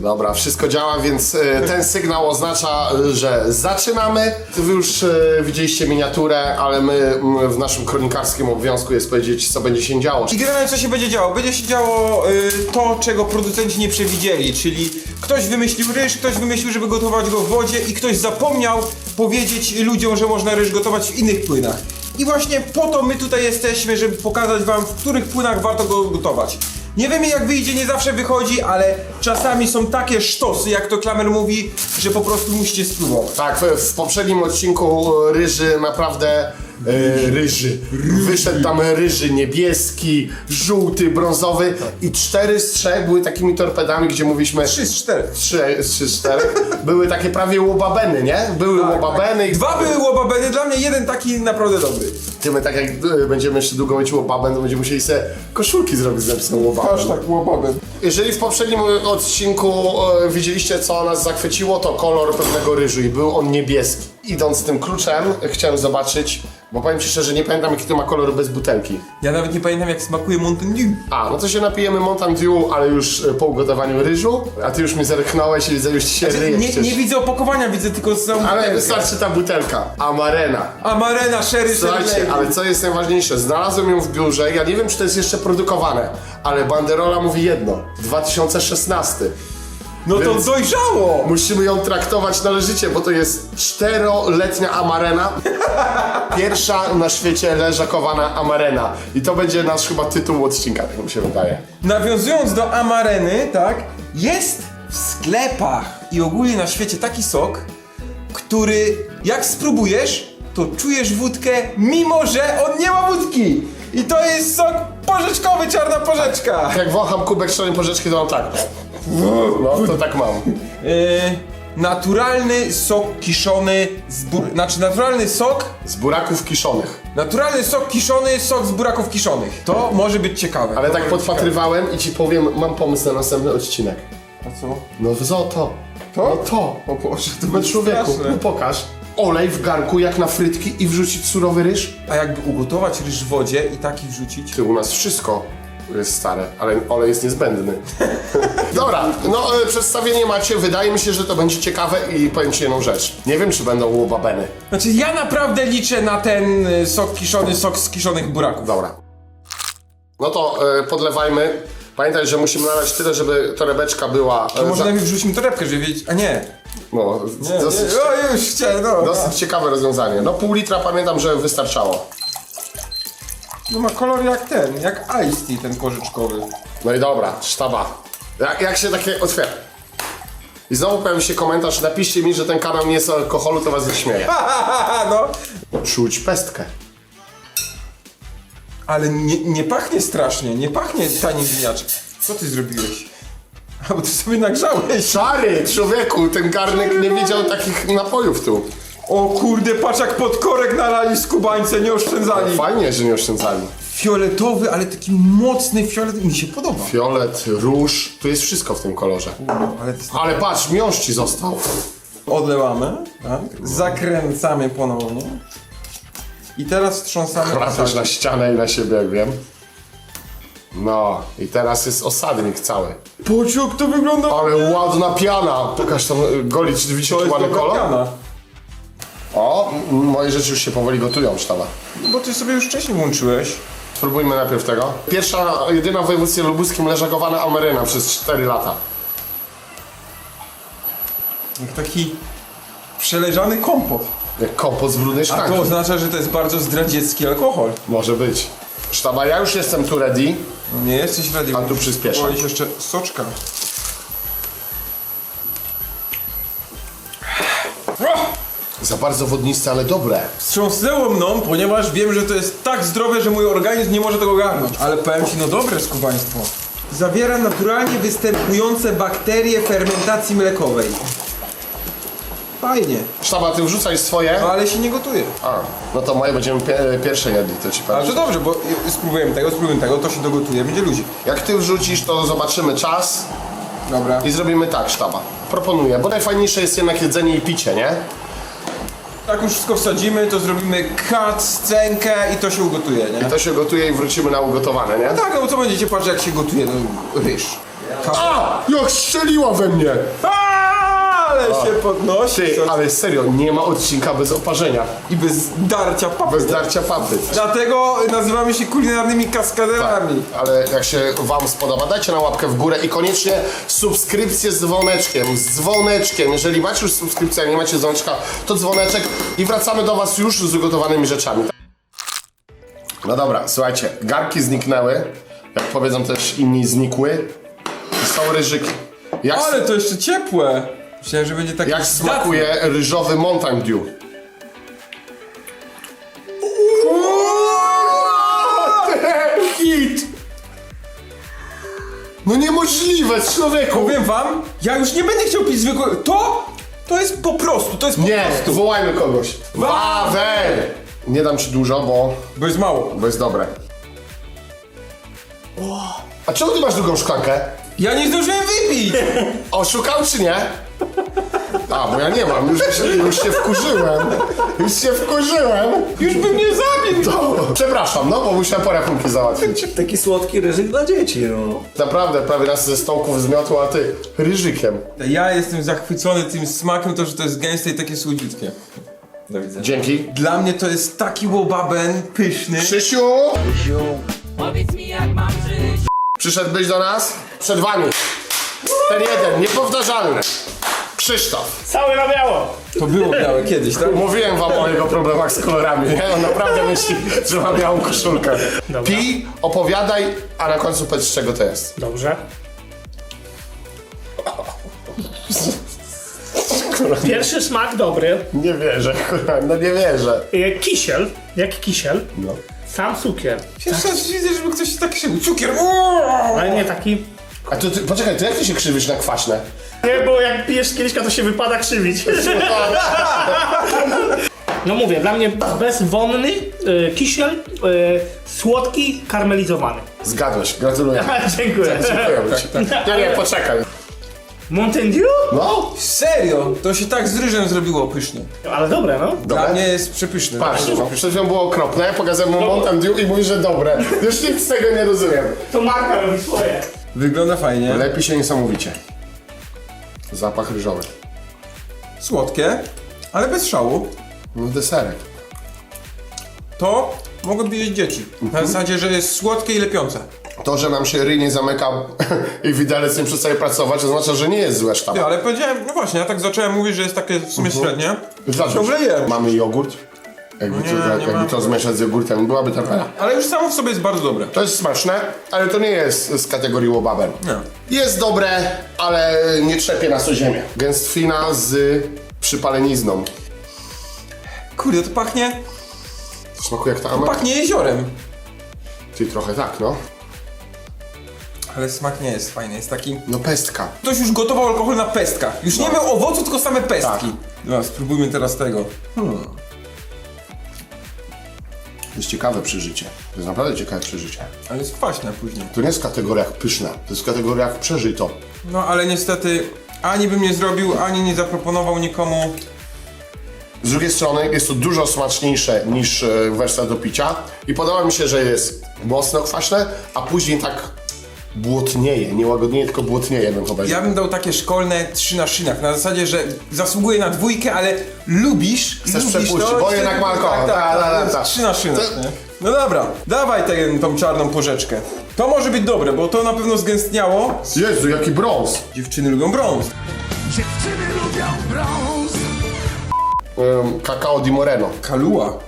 Dobra, wszystko działa, więc e, ten sygnał oznacza, e, że zaczynamy. Wy już e, widzieliście miniaturę, ale my w naszym kronikarskim obowiązku jest powiedzieć, co będzie się działo. I generalnie co się będzie działo? Będzie się działo y, to, czego producenci nie przewidzieli, czyli ktoś wymyślił ryż, ktoś wymyślił, żeby gotować go w wodzie i ktoś zapomniał powiedzieć ludziom, że można ryż gotować w innych płynach. I właśnie po to my tutaj jesteśmy, żeby pokazać wam, w których płynach warto go gotować. Nie wiemy jak wyjdzie, nie zawsze wychodzi, ale czasami są takie sztosy, jak to Klamer mówi, że po prostu musicie spróbować. Tak, w, w poprzednim odcinku ryży naprawdę. E, ryży. Wyszedł tam ryży niebieski, żółty, brązowy i cztery z trzech były takimi torpedami, gdzie mówiliśmy. Trzy z czterech. Trzy, trzy z czterech. Były takie prawie łobabeny, nie? Były łobabeny i Dwa były łobabeny, dla mnie jeden taki naprawdę dobry. Ty my tak jak e, będziemy jeszcze długo mieć łobaben, to będziemy musieli sobie koszulki zrobić z napisem łobaben. tak łobaben. Jeżeli w poprzednim odcinku e, widzieliście co nas zachwyciło, to kolor pewnego ryżu i był on niebieski. Idąc tym kluczem chciałem zobaczyć, bo powiem ci szczerze, nie pamiętam jaki to ma kolor bez butelki. Ja nawet nie pamiętam jak smakuje Mountain Dew. A, no to się napijemy Mountain Dew, ale już e, po ugotowaniu ryżu, a ty już mnie zerknąłeś i widzę, już ci się ryje Znaczy, Nie, przecież. nie widzę opakowania, widzę tylko samą Ale butelkę. wystarczy ta butelka. Amarena. Amarena, sherry, Słuchajcie, sherry. ale co jest najważniejsze, znalazłem ją w biurze, ja nie wiem czy to jest jeszcze produkowane, ale Banderola mówi jedno, 2016. No to Więc- dojrzało! Musimy ją traktować należycie, bo to jest czteroletnia amarena. Pierwsza na świecie leżakowana amarena. I to będzie nasz chyba tytuł odcinka, tak mi się wydaje. Nawiązując do amareny, tak, jest w sklepach i ogólnie na świecie taki sok, który jak spróbujesz, to czujesz wódkę, mimo że on nie ma wódki. I to jest sok porzeczkowy, czarna porzeczka. Jak wącham kubek czarnej porzeczki, to mam tak. No, to tak mam. Yy, naturalny sok kiszony z bur... Znaczy naturalny sok Z buraków kiszonych. Naturalny sok kiszony, sok z buraków kiszonych. To może być ciekawe. Ale To tak może być podpatrywałem i ci powiem, mam pomysł na następny odcinek. ciekawe. A co? No zo to. To? No to. O Boże, to będzie człowieku, straszne. no pokaż. Olej w garnku jak na frytki i wrzucić surowy ryż? A jakby ugotować ryż w wodzie i taki wrzucić? Ty, u nas wszystko jest stare, ale olej jest niezbędny. Dobra, no e, przedstawienie macie, wydaje mi się, że to będzie ciekawe i powiem ci jedną rzecz. Nie wiem, czy będą łobabeny. Znaczy ja naprawdę liczę na ten y, sok kiszony, sok z kiszonych buraków. Dobra. No to e, podlewajmy. Pamiętaj, że musimy nalać tyle, żeby torebeczka była... E, To może za- najpierw wrzućmy torebkę, żeby wiedzieć... A nie. no, Nie, dosyć, nie. O już chciałem, no. dosyć ciekawe rozwiązanie. No pół litra pamiętam, że wystarczało. No ma kolor jak ten, jak Ice Tea ten porzeczkowy. No i dobra, sztaba. Jak, jak się takie otwiera? I znowu pojawi się komentarz, napiszcie mi, że ten kanał nie jest o alkoholu, to was wyśmieję. No. Czuć pestkę. Ale nie, nie pachnie strasznie, nie pachnie tanim winiaczem. Co ty zrobiłeś? A bo ty sobie nagrzałeś. Szary, człowieku, ten garnek nie widział takich napojów tu. O kurde, patrz jak podkorek nalali z kubańce, nie oszczędzali. Fajnie, że nie oszczędzali. Fioletowy, ale taki mocny fiolet, mi się podoba. Fiolet, róż, tu jest wszystko w tym kolorze. Ale. Ale patrz, miąższ ci został. Odlewamy, tak? Zakręcamy ponownie. I teraz wstrząsamy Klapiesz na ścianę i na siebie, jak wiem. No, i teraz jest osadnik cały. Jak to wygląda. Ale ładna piana. Pokaż tam, y, Goli, czy ty widzisz To jaki jest ładny dobra kolor? piana. O, m- moje rzeczy już się powoli gotują, sztaba. Bo ty sobie już wcześniej włączyłeś. Spróbujmy najpierw tego. Pierwsza, jedyna w województwie lubuskim leżakowana ameryna przez 4 lata. Jak taki przeleżany kompot. Jak kompot z brudnej A szklanki. to oznacza, że to jest bardzo zdradziecki alkohol. Może być. Sztaba, ja już jestem tu ready. No nie jesteś ready. A tu musisz przyspieszam. włożyć jeszcze soczka. Za bardzo wodniste, ale dobre. Wstrząsnęło mną, ponieważ wiem, że to jest tak zdrowe, że mój organizm nie może tego ogarnąć. Ale powiem ci, no dobre skubaństwo. Zawiera naturalnie występujące bakterie fermentacji mlekowej. Fajnie, Sztaba, ty wrzucaj swoje. ale się nie gotuje. A, no to moje będziemy pie- pierwsze jedli, to ci Ale powiem. to dobrze, bo spróbujemy tego, spróbujemy tego, to się dogotuje, będzie ludzi. Jak ty wrzucisz, to zobaczymy czas Dobra. i zrobimy tak, sztaba. Proponuję, bo najfajniejsze jest jednak jedzenie i picie, nie? Jak już wszystko wsadzimy, to zrobimy cut, scenkę i to się ugotuje, nie? To się gotuje i wrócimy na ugotowane, nie? Tak, no bo co będziecie patrzeć jak się gotuje no, ryż. A! Jak strzeliła we mnie! A, ale się podnosi. Ty, ale serio, nie ma odcinka bez oparzenia. I bez darcia papy. Bez darcia papy. Dlatego nazywamy się kulinarnymi kaskaderami. Ale jak się wam spodoba, dajcie na łapkę w górę i koniecznie subskrypcję z dzwoneczkiem, z dzwoneczkiem. Jeżeli macie już subskrypcję, a nie macie dzwoneczka, to dzwoneczek i wracamy do was już z ugotowanymi rzeczami. No dobra, słuchajcie, garki zniknęły, jak powiedzą też inni znikły. Są ryżyki. Jak, Ale to jeszcze ciepłe. Myślałem, że będzie takie jak zdatne. smakuje ryżowy Mountain Dew? Hit! No niemożliwe, człowieku! Powiem wam, ja już nie będę chciał pić zwykłego. To, to jest po prostu, to jest po Nie, prostu. wołajmy kogoś. Wawel! Nie dam ci dużo, bo, Bo jest mało. bo jest dobre. A czemu ty masz drugą szklankę? Ja nie zdążyłem wypić. Oszukał czy nie? A, bo ja nie mam, już się, już się wkurzyłem. Już się wkurzyłem. Już by mnie zabił. To, przepraszam, no bo musiałem po rachunki załatwić. Taki słodki ryżyk dla dzieci, no. Naprawdę, prawie nas ze stołków zmiotło, a ty ryżykiem. Ja jestem zachwycony tym smakiem, to że to jest gęste i takie słodziutkie. Do widzenia. Dzięki. Dla mnie to jest taki łobaben pyszny. Krzysiu, Powiedz mi jak mam żyć przyszedłbyś do nas? Przed wami. Ten jeden, niepowtarzalny. Krzysztof. Cały na biało! To było białe kiedyś, tak? Mówiłem wam o jego problemach z kolorami, nie? On naprawdę myśli, że ma białą koszulkę. Dobra. Pij, opowiadaj, a na końcu powiedz z czego to jest. Dobrze. Pierwszy smak dobry. Nie wierzę, kurwa, no nie wierzę. E, Kisiel, jak kisiel. No. Sam cukier. Pierwszy raz widzę, żeby ktoś tak krzywił. Cukier! Uuu! Ale nie taki... A to ty, poczekaj, to jak ty się krzywisz na kwaśne? Nie, bo jak pijesz kieliszka, to się wypada krzywić. No mówię, dla mnie bezwonny e, kisiel, e, słodki, karmelizowany. Zgadłeś, gratuluję. Dziękuję. Dziękuję ci. Nie, nie, poczekaj. Mountain Dew? No, Serio? To się tak z ryżem zrobiło pysznie. Ale dobre, no. Dla Dobre? mnie jest przepyszne. patrz, no, przed chwilą było okropne, pokazałem mu Mountain Dew i mówi, że dobre. Już nic z tego nie rozumiem. To marka robi swoje. Wygląda fajnie. Lepi się niesamowicie. Zapach ryżowy. Słodkie, ale bez szału. No deserek. To mogą jeść dzieci. Na zasadzie, że jest słodkie i lepiące. To, że nam się ryj nie zamyka i widelec nie przestaje pracować, oznacza, że nie jest złe Ty, sztaba. ale powiedziałem, no właśnie, ja tak zacząłem mówić, że jest takie w sumie średnie. Zgadza się. Ciągle jem. Mamy jogurt. Jakby, Nie, to, nie jakby to zmieszać z jogurtem, byłaby tempera. Ale już samo w sobie jest bardzo dobre. To jest smaczne, ale to nie jest z kategorii łobaber. Nie. Jest dobre, ale nie trzepie nas o ziemię. Gęstwina z przypalenizną. Kurde, to pachnie, Smakuje jak ta amer? pachnie jeziorem. Ty trochę tak, no. Ale smak nie jest fajny, jest taki... No pestka. Ktoś już gotował alkohol na pestkach. Już nie miał owocu, tylko same pestki. Tak. No, spróbujmy teraz tego. To jest ciekawe przeżycie. To jest naprawdę ciekawe przeżycie. Ale jest kwaśne później. To nie jest w kategoriach pyszne, to jest w kategoriach przeżyj to. No, ale niestety ani bym nie zrobił, ani nie zaproponował nikomu. Z drugiej strony jest to dużo smaczniejsze niż e, wersja do picia i podoba mi się, że jest mocno kwaśne, a później tak błotnieje, nie łagodnieje, tylko błotnieje bym powiedział. Ja bym dał takie szkolne trzy na szynach, na zasadzie, że zasługuje na dwójkę, ale lubisz, Chcesz lubisz przepuścić, to, bo jednak ma alkohol. Tak, tak, Ta, ta, ta, tak, ta. trzy na szynach, To- nie? No dobra, dawaj tę, tą czarną porzeczkę. To może być dobre, bo to na pewno zgęstniało. Jezu, jaki brąz! Dziewczyny lubią brąz. Ym, kakao di Moreno. Kalua.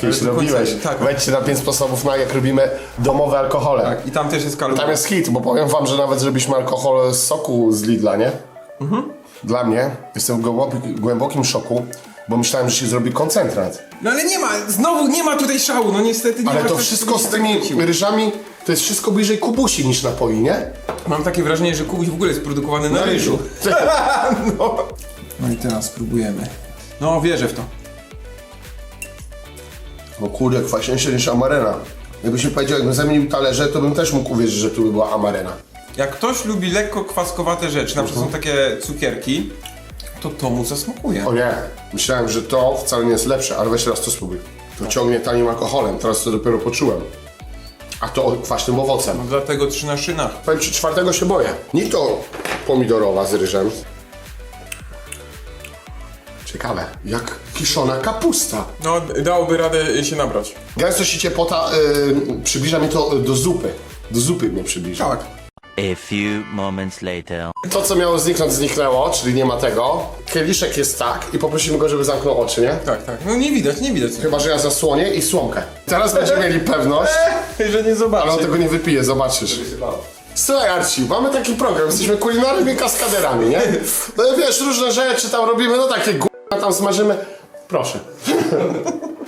Kiedyś robiłeś. tak. Wejdźcie na pięć sposobów na jak robimy domowe alkohole. Tak, i tam też jest kalua. Tam jest hit, bo powiem wam, że nawet zrobiliśmy alkohol z soku z Lidla, nie? Mhm. Dla mnie jestem w głębokim, głębokim szoku, bo myślałem, że się zrobi koncentrat. No ale nie ma, znowu nie ma tutaj szału, no niestety nie Ale ma. to wszystko z tymi tak chwyciło. ryżami, to jest wszystko bliżej kubusi niż napoi, nie? Mam takie wrażenie, że kubuś w ogóle jest produkowany na, ryżu. no. no i teraz spróbujemy. No, wierzę w to. No kurde, kwaśniejsze niż amarena. Jakbyś mi powiedział, jakbym zamienił talerze, to bym też mógł uwierzyć, że tu by była amarena. Jak ktoś lubi lekko kwaskowate rzeczy, na przykład są takie cukierki, to to mu zasmakuje. O nie, myślałem, że to wcale nie jest lepsze, ale weź teraz to spróbuj. To ciągnie tanim alkoholem, teraz to dopiero poczułem. A to kwaśnym owocem. Dlatego trzy na szynach. Powiem ci, czwartego się boję. Nie to pomidorowa z ryżem. Ciekawe, jak kiszona kapusta. No, dałoby radę się nabrać. Gęstość i ciepłota y, przybliża mnie to do zupy. Do zupy mnie przybliża. Tak. A few moments later. To, co miało zniknąć, zniknęło, czyli nie ma tego. Kieliszek jest tak i poprosimy go, żeby zamknął oczy, nie? Tak, tak. No nie widać, nie widać. Chyba, że ja zasłonię i słomkę. Teraz będziemy mieli pewność, Że nie zobaczy. ale on tego nie wypije, zobaczysz. Słuchaj Arci, mamy taki program, jesteśmy kulinarnymi kaskaderami, nie? No i wiesz, różne rzeczy tam robimy, no takie g***a tam smażymy. Proszę.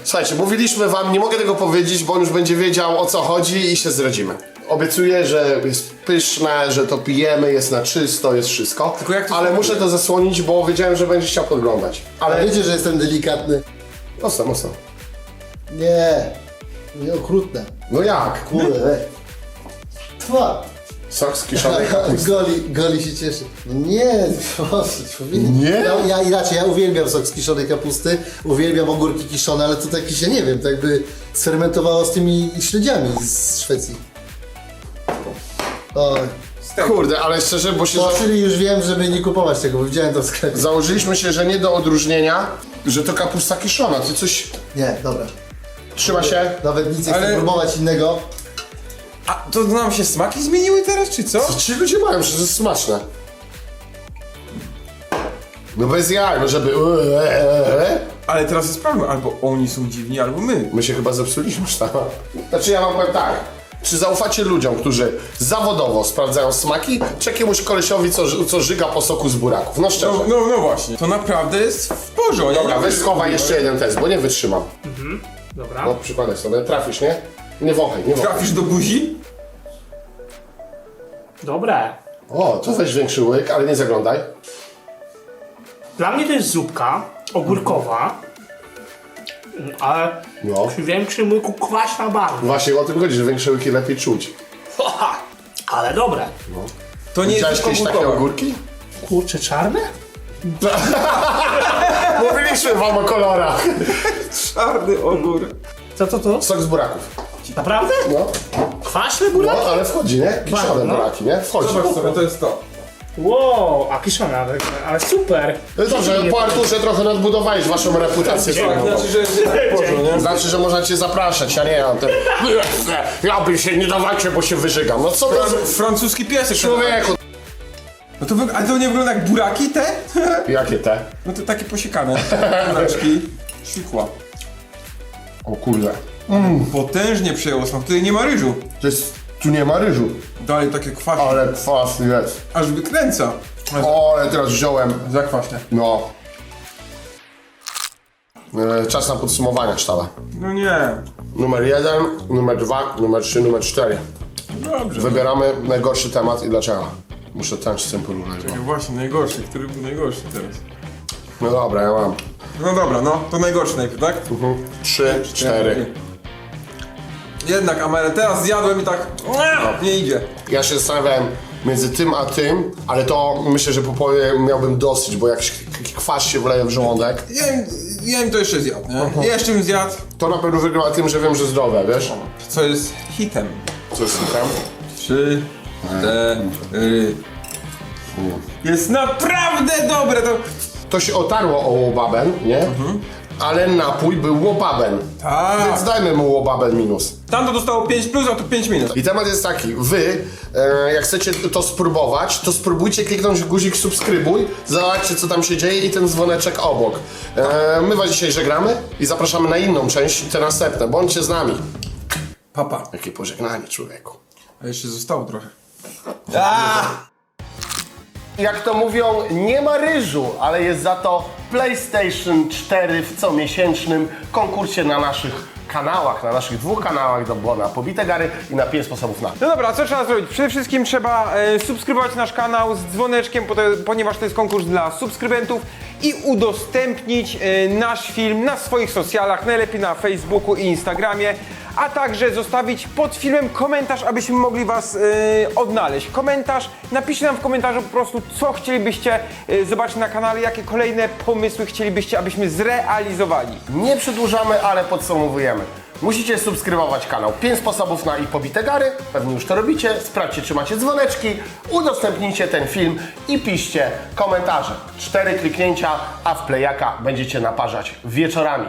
Słuchajcie, mówiliśmy wam, nie mogę tego powiedzieć, bo on już będzie wiedział o co chodzi i się zdradzimy. Obiecuję, że jest pyszne, że to pijemy, jest na czysto, jest wszystko. Tylko jak to ale muszę to zasłonić, bo wiedziałem, że będziesz chciał podglądać. Ale Ale wiecie, że jestem delikatny? mocno, mocno. Nie. Nie okrutne. No jak? Kurde. Twa. Sok z kiszonej kapusty. Goli, goli się cieszy. No nie, proszę, człowieku. Nie? Ja, ja inaczej, ja uwielbiam sok z kiszonej kapusty, uwielbiam ogórki kiszone, ale to taki się, nie wiem, tak jakby sfermentowało z tymi śledziami z Szwecji. Oj. Kurde, ale szczerze, bo się za... czyli już wiem, żeby nie kupować tego, bo widziałem to w sklepie. założyliśmy się, że nie do odróżnienia, że to kapusta kiszona. Ty coś Nie, dobra. trzyma się. Nawet nic nie Ale- chcę próbować innego. A to nam się smaki zmieniły teraz, czy co? Co ci ludzie mają, że to jest smaczne? No bez jaj, no żeby... Ale teraz jest problem, albo oni są dziwni, albo my. My się chyba zepsuliśmy sztama. Znaczy ja wam powiem tak. Czy zaufacie ludziom, którzy zawodowo sprawdzają smaki, czy jakiemuś kolesiowi, co, co żyga po soku z buraków? No szczerze. No, no, no właśnie. To naprawdę jest w porządku. Dobra, weź schowaj jeszcze jeden test, bo nie wytrzymam. Dobra. No przykładaj sobie, trafisz, nie? Nie wąchaj, nie wąchaj. Trafisz do buzi? Dobre. O, to weź większy łyk, ale nie zaglądaj. Dla mnie to jest zupka ogórkowa, ale No. przy większym łyku kwaśna bardzo. Właśnie o tym chodzi, że większe łyki lepiej czuć. Ale dobre. To nie Widziałeś jest kiedyś takie ogórki? Kurcze czarne? Mówiliśmy wam o kolorach. Czarny ogór. Co to to? Sok z buraków. Naprawdę? No, Kwaśne no buraki? ale wchodzi, nie? Kiszone no. buraki, nie? Wchodzi. Zobacz sobie, to jest to. Wow, a kiszone, ale, ale super. No dobrze, po Arturze trochę nadbudowałeś waszą reputację filmową. Znaczy, że jest tak porządku, nie? Znaczy, że można cię zapraszać, ja nie mam te... Ja by się nie dawacie, bo się wyżygam. No co to za... Francuski piesek. Człowieku. No to, wy- ale to nie wygląda jak buraki te? Jakie te? No to takie posiekane. Buraczki. Świkła. O kurde. Potężnie przejęło smak. Tutaj nie ma ryżu. To jest... Tu nie ma ryżu. Dalej takie kwaśne. Ale kwasny jest. Aż wykręca. O, ale teraz wziąłem... Za kwaśne. No. E, Czas na podsumowanie sztaba. No nie. Numer jeden, numer dwa, numer trzy, numer cztery. Dobrze. Wybieramy najgorszy temat i dlaczego. Muszę ten z tym porównywać. No właśnie, najgorszy. Który był najgorszy teraz? No dobra, ja mam. No dobra, no. To najgorszy najpierw, tak? Trzy, cztery. Jednak, ale teraz zjadłem i tak... Nie idzie. Ja się zastanawiałem między tym a tym, ale to myślę, że po połowie miałbym dosyć, bo jakiś k- kwas się wleje w żołądek. Ja bym, ja bym to jeszcze zjadł, nie? Jeszcze bym zjadł. To na pewno wygląda tym, że wiem, że zdrowe, wiesz? Co jest hitem? Co jest tam? Trzy, cztery. Jest naprawdę dobre, to... To się otarło o łobaben, nie? Ale napój był łobaben. Tak. Więc dajmy mu łobaben minus. Tam to dostało 5 plus, a tu 5 minus. I temat jest taki, wy, e, jak chcecie to spróbować, to spróbujcie kliknąć guzik subskrybuj, zobaczcie co tam się dzieje i ten dzwoneczek obok. E, my was dzisiaj żegnamy i zapraszamy na inną część, te następne. Bądźcie z nami. Papa. Jakie pożegnanie, człowieku. A jeszcze zostało trochę. Jak to mówią, nie ma ryżu, ale jest za to PlayStation 4 w comiesięcznym konkursie na naszych kanałach, na naszych dwóch kanałach, to było na Pobite Gary i na 5 sposobów na. No dobra, co trzeba zrobić? Przede wszystkim trzeba e, subskrybować nasz kanał z dzwoneczkiem, ponieważ to jest konkurs dla subskrybentów i udostępnić e, nasz film na swoich socjalach, najlepiej na Facebooku i Instagramie, a także zostawić pod filmem komentarz, abyśmy mogli Was e, odnaleźć. Komentarz, napiszcie nam w komentarzu po prostu, co chcielibyście e, zobaczyć na kanale, jakie kolejne pomysły chcielibyście, abyśmy zrealizowali. Nie przedłużamy, ale podsumowujemy. Musicie subskrybować kanał 5 sposobów na i pobite gary. Pewnie już to robicie. Sprawdźcie, czy macie dzwoneczki. Udostępnijcie ten film i piszcie komentarze. Cztery kliknięcia, a w playaka będziecie naparzać wieczorami.